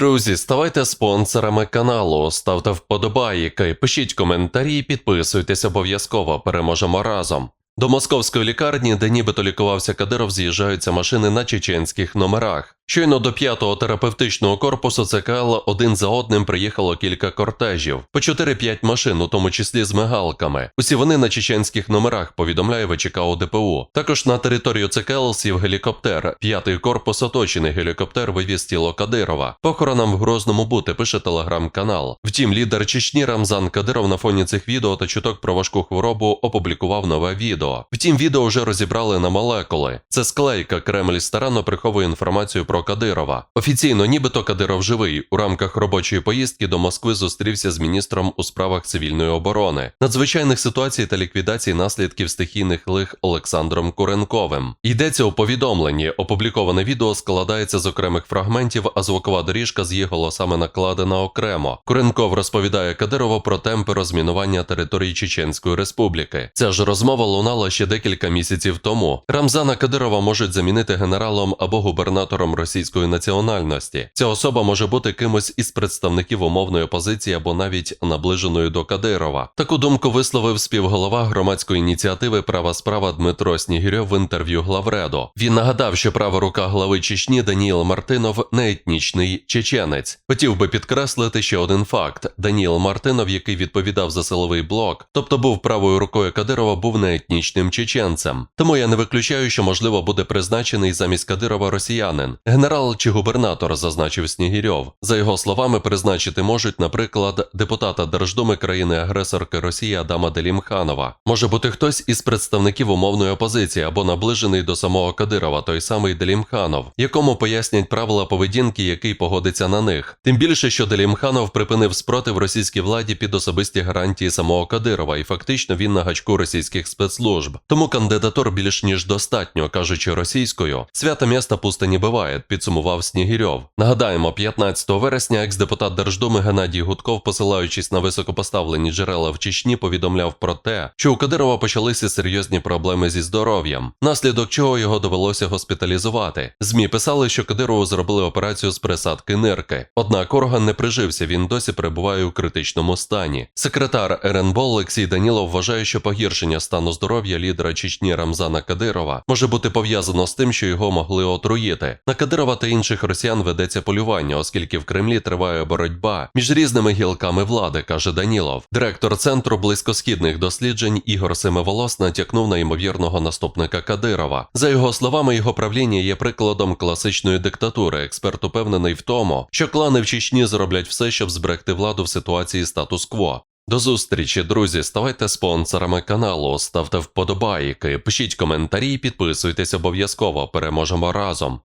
Друзі, ставайте спонсорами каналу, ставте вподобайки, пишіть коментарі, і підписуйтесь обов'язково. Переможемо разом. До московської лікарні, де нібито лікувався Кадиров, з'їжджаються машини на чеченських номерах. Щойно до п'ятого терапевтичного корпусу ЦКЛ один за одним приїхало кілька кортежів, по 4-5 машин, у тому числі з мигалками. Усі вони на чеченських номерах, повідомляє ВЧК ОДПУ. Також на територію ЦКЛ сів гелікоптер. П'ятий корпус оточений гелікоптер вивіз тіло Кадирова. Похоронам в Грозному бути, пише телеграм-канал. Втім, лідер Чечні Рамзан Кадиров на фоні цих відео та чуток про важку хворобу опублікував нове відео. Втім, відео вже розібрали на молекули. Це склейка. Кремль старанно приховує інформацію про Кадирова. Офіційно, нібито Кадиров живий. У рамках робочої поїздки до Москви зустрівся з міністром у справах цивільної оборони, надзвичайних ситуацій та ліквідації наслідків стихійних лих Олександром Куренковим. Йдеться у повідомленні. Опубліковане відео складається з окремих фрагментів, а звукова доріжка з її голосами накладена окремо. Куренков розповідає Кадирову про темпи розмінування території Чеченської Республіки. Ця ж розмова лунала ще декілька місяців тому. Рамзана Кадирова можуть замінити генералом або губернатором російської національності. Ця особа може бути кимось із представників умовної опозиції або навіть наближеною до Кадирова. Таку думку висловив співголова громадської ініціативи Права справа Дмитро Снігирьов в інтерв'ю Главредо. Він нагадав, що права рука глави Чечні Даніїл Мартинов не етнічний чеченець. Хотів би підкреслити ще один факт: Даніїл Мартинов, який відповідав за силовий блок, тобто був правою рукою Кадирова, був не етнічним чеченцем. Тому я не виключаю, що можливо буде призначений замість Кадирова росіянин. Генерал чи губернатор, зазначив Снігірьов. За його словами, призначити можуть, наприклад, депутата Держдуми країни-агресорки Росії Адама Делімханова. Може бути хтось із представників умовної опозиції або наближений до самого Кадирова, той самий Делімханов, якому пояснять правила поведінки, який погодиться на них. Тим більше, що Делімханов припинив спротив російській владі під особисті гарантії самого Кадирова, і фактично він на гачку російських спецслужб. Тому кандидатур більш ніж достатньо, кажучи російською. Свято міста пусте не буває, підсумував Снігірьов. Нагадаємо, 15 вересня екс-депутат Держдуми Геннадій Гудков, посилаючись на високопоставлені джерела в Чечні, повідомляв про те, що у Кадирова почалися серйозні проблеми зі здоров'ям, наслідок чого його довелося госпіталізувати. Змі писали, що Кадирову зробили операцію з присадки нирки. Однак орган не прижився, він досі перебуває у критичному стані. Секретар РНБО Олексій Данілов вважає, що погіршення стану здоров'я лідера Чечні Рамзана Кадирова може бути пов'язано з тим, що його могли отруїти. На Кадирова та інших росіян ведеться полювання, оскільки в Кремлі триває боротьба між різними гілками влади, каже Данілов. Директор центру близькосхідних досліджень Ігор Семиволос натякнув на ймовірного наступника Кадирова. За його словами, його правління є прикладом класичної диктатури. Експерт упевнений в тому, що клани в Чечні зроблять все, щоб зберегти владу в ситуації статус-кво. До зустрічі, друзі. Ставайте спонсорами каналу, ставте вподобайки, пишіть коментарі, підписуйтесь обов'язково. Переможемо разом.